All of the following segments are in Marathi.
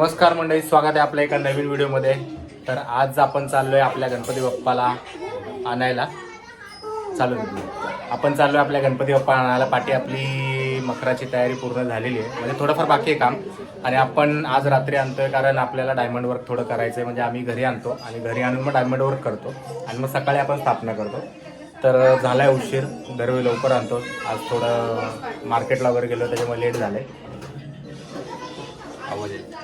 नमस्कार मंडळी स्वागत आहे आपल्या एका नवीन व्हिडिओमध्ये. तर आज आपण चाललोय आपल्या गणपती बाप्पाला आणायला. चालू आहे. आपण चाललोय आपल्या गणपती बाप्पा आणायला. पाठी आपली मकराची तयारी पूर्ण झालेली आहे. म्हणजे थोडंफार बाकी आहे काम. आणि आपण आज रात्री आणतोय कारण आपल्याला डायमंड वर्क थोडं करायचं आहे म्हणजे आम्ही घरी आणतो आणि घरी आणून मग डायमंड वर्क करतो. आणि मग सकाळी आपण स्थापना करतो. तर झाला आहे उशीर. दरवेळी लवकर आणतो. आज थोडं मार्केटला वगैरे गेलो त्याच्यामुळे लेट झालंय. आवाज येतो.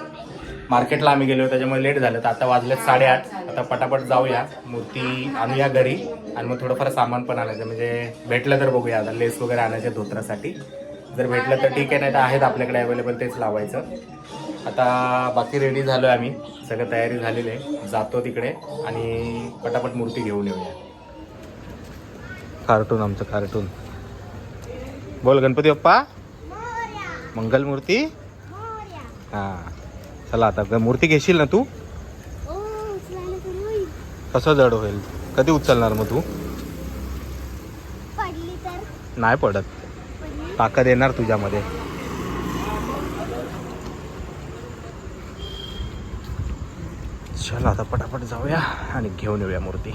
मार्केटला आम्ही गेलो त्याच्यामुळे लेट झालं. तर आता वाजलेत साडेआठ. आता पटापट जाऊया. मूर्ती आणूया घरी. आणि मग थोडंफार सामान पण आणायचं. म्हणजे भेटलं तर बघूया. आता लेस वगैरे आणायचे धोत्रासाठी. जर भेटलं तर ठीक आहे नाही तर आहेत आपल्याकडे अवेलेबल तेच लावायचं. आता बाकी रेडी झालो आम्ही. सगळं तयारी झालेली आहे. जातो तिकडे. आणि पटापट मूर्ती घेऊन येऊया. कार्टून आमचं कार्टून बोल गणपती बाप्पा. मंगल मूर्ती हा. चला आता मूर्ती घेशील ना तू? कसं जड होईल? कधी उचलणार मग तू? नाही पडत. ताकद येणार तुझ्यामध्ये. चला आता पटापट जाऊया आणि घेऊन येऊया मूर्ती.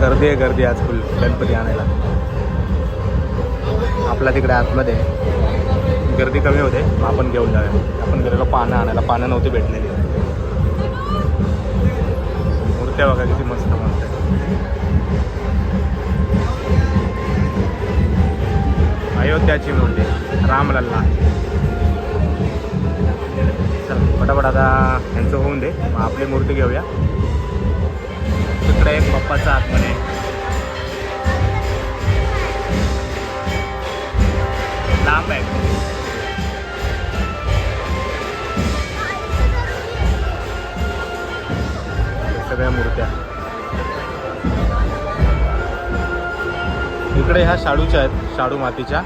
गर्दी आहे गर्दी आज फुल. गणपती आणायला. आपल्या तिकडे आतमध्ये. गर्दी कमी होते मग आपण घेऊन जाऊया. आपण गेलेलो पानं आणायला. पानं नव्हती भेटलेली. मूर्त्या बघा किती मस्त मस्त अयोध्याची मूर्ती रामलल्ला. चल फटाफट आता यांचं होऊन दे. मग आपली मूर्ती घेऊया. तिकडे एक पप्पाचा आत्मने लांब आहे. सगळ्या मूर्त्या. इकडे ह्या शाडूच्या आहेत शाडू मातीच्या.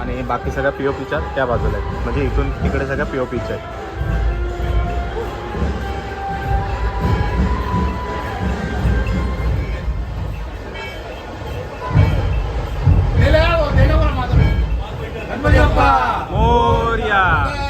आणि बाकी सगळ्या पीओपीच्या त्या बाजूला आहेत. म्हणजे इथून तिकडे सगळ्या पीओपीच्या आहेत. मोर्या मोर्या.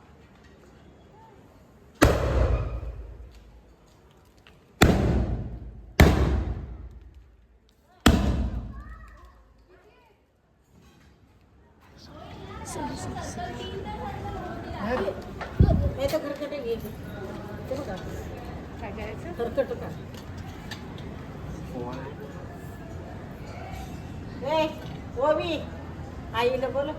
गणपती बाप्पा मोर्या मूर्ती मोर्या आईला बोल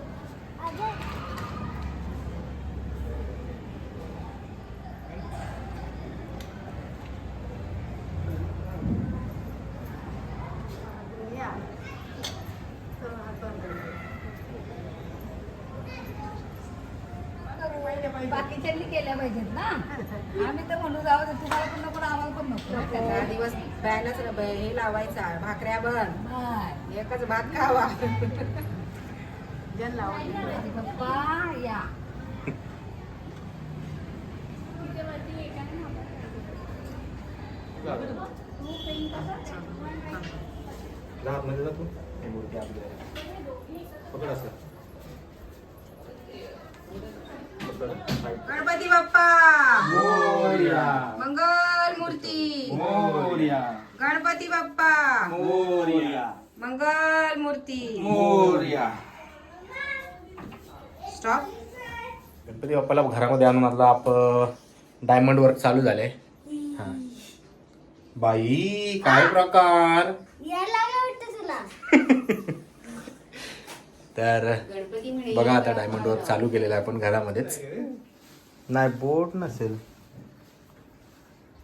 बाकीच्यांनी केल्या पाहिजेत ना आम्ही तर म्हणू जाऊ दे तुम्हाला पण नको आणि आम्हाला पण नको दिवस बॅनच हे लावायचा भाकऱ्या बन नाही. एकच भात खावा. गणपती बाप्पा या. मध्ये जातो मूर्ती आपल्या पकड असं. मोर्या। मंगल मूर्ती। मोर्या। स्टॉप गणपती बाप्पाला घरामध्ये आणून आता आप डायमंड वर्क चालू झाले हा. बाई काय प्रकार? तर बघा आता डायमंड वर्क चालू केलेलं आहे आपण घरामध्येच. नाही बोट नसेल.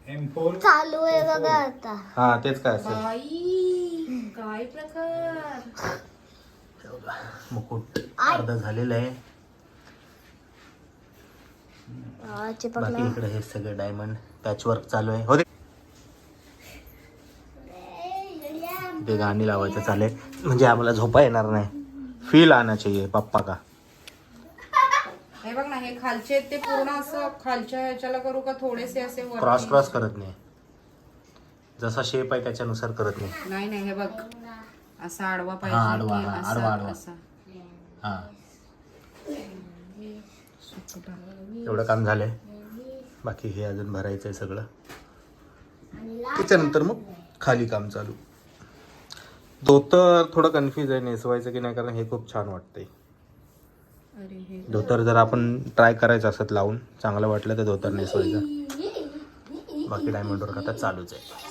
चालू आहे बघा आता. हा तेच काय असेल. काय प्रकार? मुकुट अर्ध झालेलं आहे. हा, चिपकला बाकी इकडे हे सगळे डायमंड पॅच वर्क चालू आहे. हो दे. इथे गाणी लावायचं चालेल. म्हणजे आम्हाला झोपा येणार नाही. फील आना चाहिए पप्पा का? हे बघ ना हे खालचे आहेत ते पूर्ण असं खालच्या ह्याच्याला करू का थोडेसे असे? क्रॉस क्रॉस करत नाही. जसा शेप आहे त्याच्यानुसार करत नाही. नाही नाही हे बघ. असा आडवा हा, पाहिजे आडवा, की हा, असा- आडवा, आडवा. असा. हा. एवढं काम झालंय. बाकी हे अजून भरायचंय सगळं. त्याच्यानंतर मग खाली काम चालू. धोतर थोडं कन्फ्यूज आहे नेसवायचं की नाही कारण हे खूप छान वाटतंय. धोतर जर आपण ट्राय करायचं असत लावून चांगलं वाटलं तर धोतर नेसवायचं बाकी डायमंड वर्क आता चालूच आहे.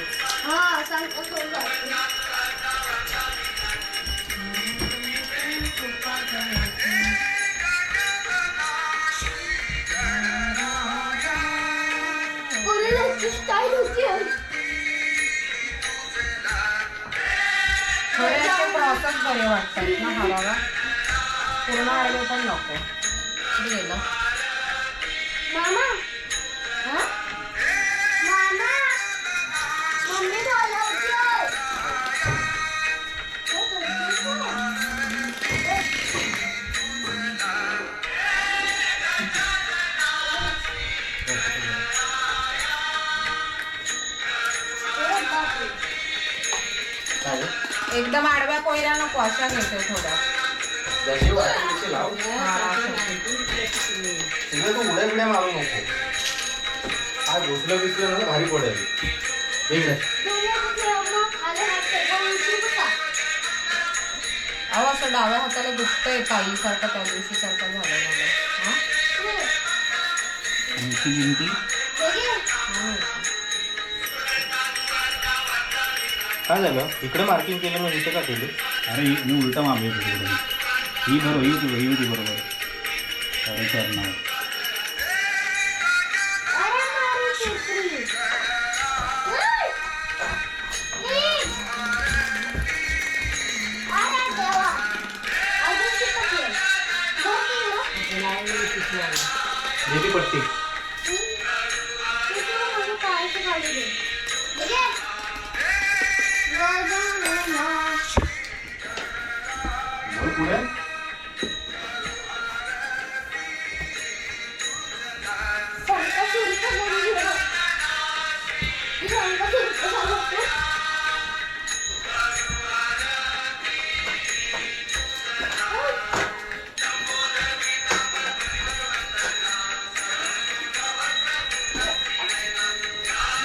हा, सांगतो सोबत. पोरीला स्टाईल होती थोडे असे क्रॉसच बरे वाटतात ना हवाला पूर्ण आडवे पण नको कुठे गेलं मामा पडेल. ठीक आहे अहो असं डाव्या हाताला दुखतंय काही. सारखं त्या दिवशी सारखं झालं मला. हा? काय झालं? इकडे मार्किंग केलं मग इथे का केली? अरे ही- मी उलटा तिकडे ही बरोबर ही होती होती बरोबर. अरे सर नाव नेली पट्टी बोल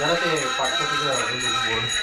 咱这得发出这个舆论。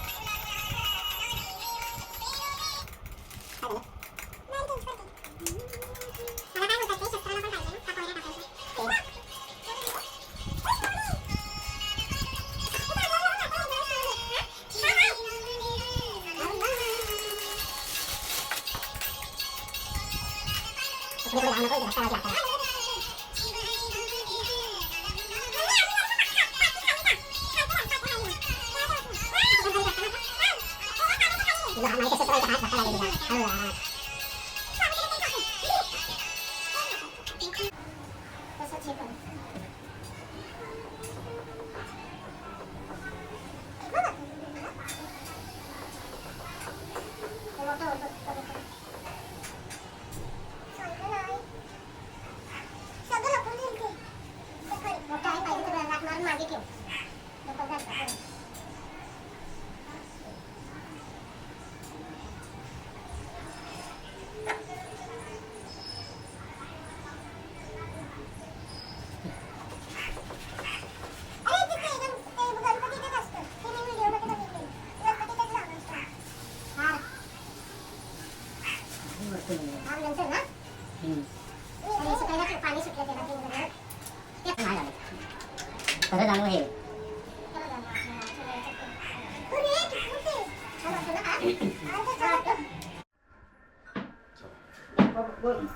지금 우리 아마 거의 다 따라하지 않다. 이거 아마 이렇게 스스로 이렇게 바꿔야 됩니다. 아우야.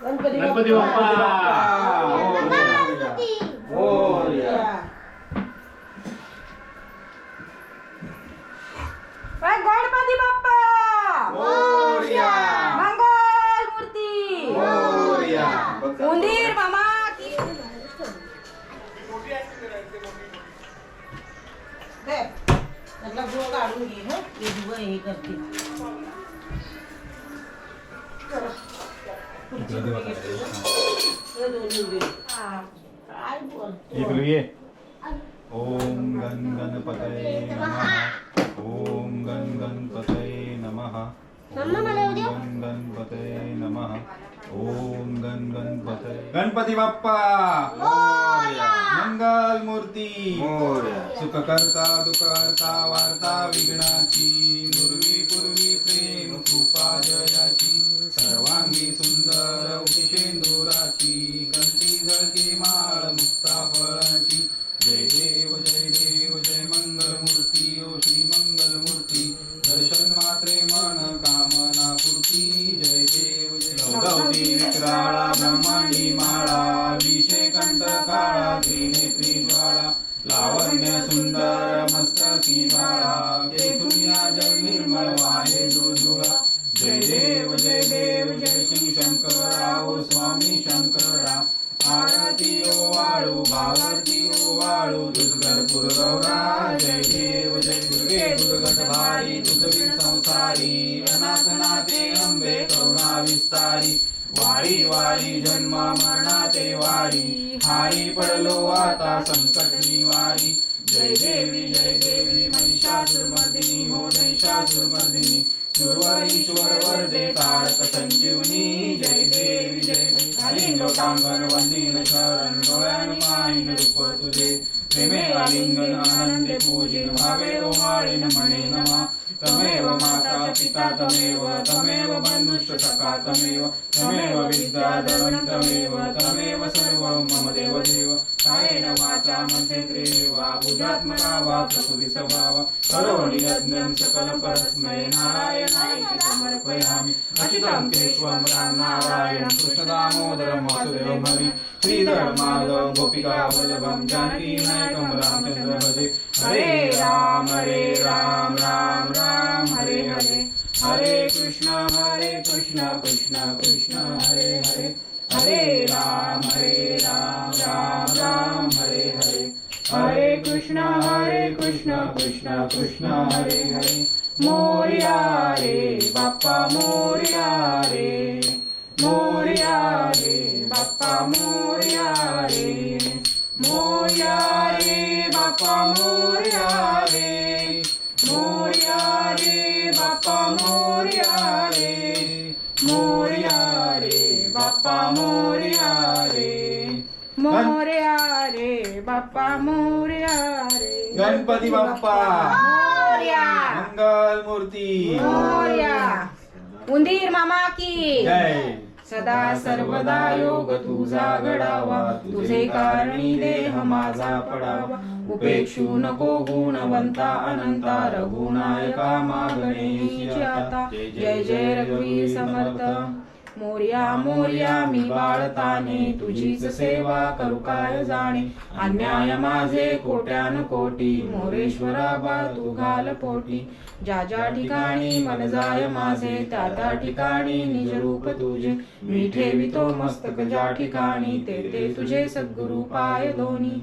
गणपती गणपती बाप्पा. काय गणपती बाप्पा. मंगल मूर्ती उंदीर मामा काढून घे हे करते. इकडे ये. ओम गण गणपतये नमः. ओम गण गणपतये नमः. ओम गण गणपतये नमः. ओम गण गणपतये. गणपती बाप्पा! मंगल मूर्ती. सुख करता दुःख करता वार्ता विघ्नाची नुर्वी पूर्वी प्रेम कृपा जयाची. सर्वांगी सुंदर उशिंदुराची संसारी अनाथनाचे अंबे करुणा विस्तारी. वारी वारी जन्मा मरणाचे वारी. हारी पडलो आता संकट निवारी. जय देवी जय देवी महिषासुरमर्दिनी हो महिषासुरमर्दिनी. सुरवरीश्वर वरदे तारक संजीवनी. जय देवी जय देवी. आलिंग लोकांगण वंदीन शरण. डोळ्यान माईन रूप तुझे. प्रेमे आलिंगन आनंदे पूजिन. भावे ओ माळीन म्हणे नमा. तमेव माता पिता तमेव तमेव बन्धुश्च सखा तमेव तमेव विद्याधरं तमेव तमेव सर्वं मम देव देव कायेन वाचा बुधात्मना वा प्रकृति करोमि यज्ञं सकल नारायणाय समर्पयामि। अच्युतं केशवं नारायणं कृष्णदामोदरं वासुदेवं हरि। श्रीधर गोपिका वल्लभं रामचन्द्र भजे हरे राम हरे राम राम राम हरे हरे। हरे कृष्ण हरे कृष्ण कृष्ण कृष्ण हरे हरे। हरे राम। कृष्ण हरे कृष्ण कृष्ण कृष्ण हरे हरे मोर्या रे बाप्पा मोर्या रे मोर्या रे बाप्पा मोरया रे मोरया रे बाप्पा मोरया रे मोरया रे बाप्पा मोरया रे मोरया रे बाप्पा मोरया रे मोरया रे बाप्पा मोरया रे गणपती बाप्पा. मोरया. मंगल मूर्ती मोरया. उंदीर मामा की. जय. सदा सर्वदा योग तुझा घडावा. तुझे कारणी देह माझा पडावा. उपेक्षू नको गुणवंता अनंता रघुनायका मागणेची आता जय जय रघुवीर समर्थ. मोर्या मोर्या मी बाळताने तुझीच सेवा करू काय जाणे. अन्याय माझे कोट्यान कोटी मोरेश्वरा बा तू घाल पोटी. ज्या ज्या ठिकाणी मन जाय माझे त्या त्या ठिकाणी निज रूप तुझे. मी ठेवितो मस्तक ज्या ठिकाणी ते ते तुझे सद्गुरु पाय दोन्ही.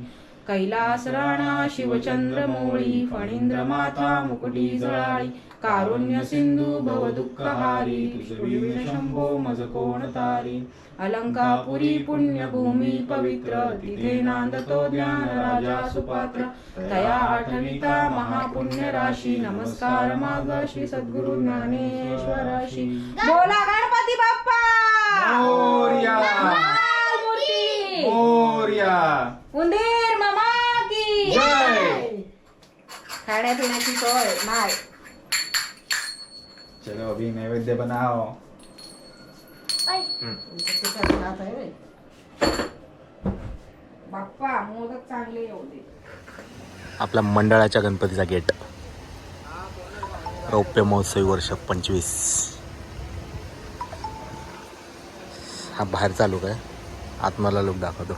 कैलास राणा शिवचंद्र मोळी फणींद्र माता मुकुटी जळाळी. कारुण्य सिंधू भव दुःखहारी तुझविण शंभो मज कोण तारी अलंकापुरी पुण्यभूमी पवित्र तिथे नांदतो ज्ञान राजा सुपात्र तया आठविता महापुण्य राशी नमस्कार माझा श्री सद्गुरु ज्ञानेश्वराशी. बोला गणपती बाप्पा! मोरया! मूर्ती मोरया! उंदीर मामा की! जय. खाण्यापिण्याची सोय माय. अभी नैवेद्य बनाओ। बाप्पा मोदक चांगले येऊ दे. आपल्या मंडळाच्या गणपतीचा गेट. रौप्य महोत्सवी वर्ष पंचवीस. हा बाहेर चालू काय आत्माला लोक दाखवतो.